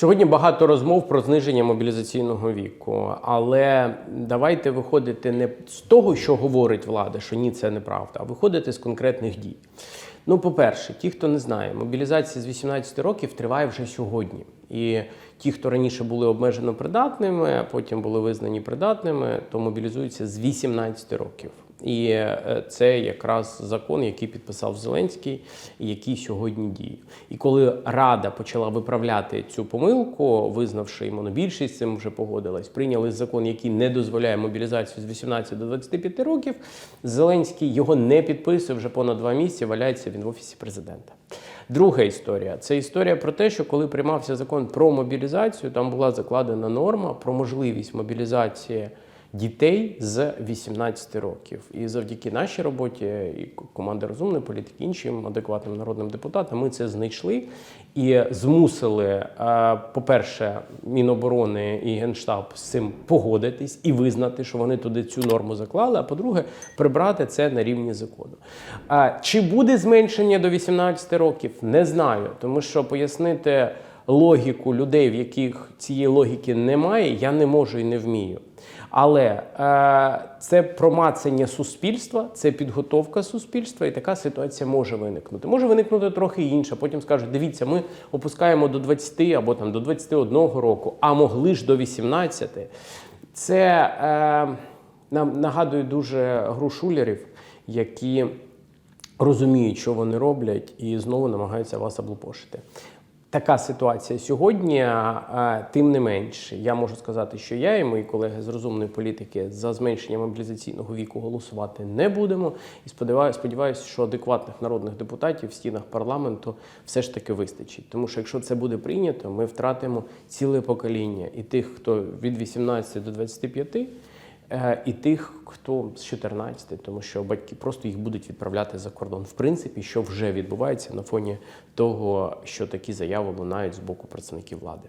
Сьогодні багато розмов про зниження мобілізаційного віку, але давайте виходити не з того, що говорить влада, що ні, це неправда, а виходити з конкретних дій. Ну, по-перше, ті, хто не знає, мобілізація з 18 років триває вже сьогодні. І ті, хто раніше були обмежено придатними, а потім були визнані придатними, то мобілізуються з 18 років. І е, це якраз закон, який підписав Зеленський, який сьогодні діє. І коли Рада почала виправляти цю помилку, визнавши і монобільшість цим вже погодилась, прийняли закон, який не дозволяє мобілізацію з 18 до 25 років. Зеленський його не підписує вже понад два місяці. Валяється він в офісі президента. Друга історія це історія про те, що коли приймався закон про мобілізацію, там була закладена норма про можливість мобілізації дітей з 18 років. І завдяки нашій роботі, і команди розумної політики, іншим адекватним народним депутатам, ми це знайшли і змусили, е, по-перше, Міноборони і Генштаб з цим погодитись і визнати, що вони туди цю норму заклали. А по-друге, прибрати це на рівні закону. Чи буде зменшення до 18 років? Не знаю, тому що пояснити логіку людей, в яких цієї логіки немає, я не можу і не вмію. Але е, це промацання суспільства, це підготовка суспільства, і така ситуація може виникнути. Може виникнути трохи інша. Потім скажуть: дивіться, ми опускаємо до 20 або там до 21 року, а могли ж до 18. Це е, нам нагадує дуже гру шулерів, які розуміють, що вони роблять, і знову намагаються вас облупошити. Така ситуація сьогодні. Тим не менш, я можу сказати, що я і мої колеги з розумної політики за зменшення мобілізаційного віку голосувати не будемо. І сподіваюся, сподіваюся, що адекватних народних депутатів в стінах парламенту все ж таки вистачить. Тому що якщо це буде прийнято, ми втратимо ціле покоління і тих, хто від 18 до 25, е, Е, і тих, хто з 14, тому що батьки просто їх будуть відправляти за кордон, в принципі, що вже відбувається на фоні того, що такі заяви лунають з боку представників влади.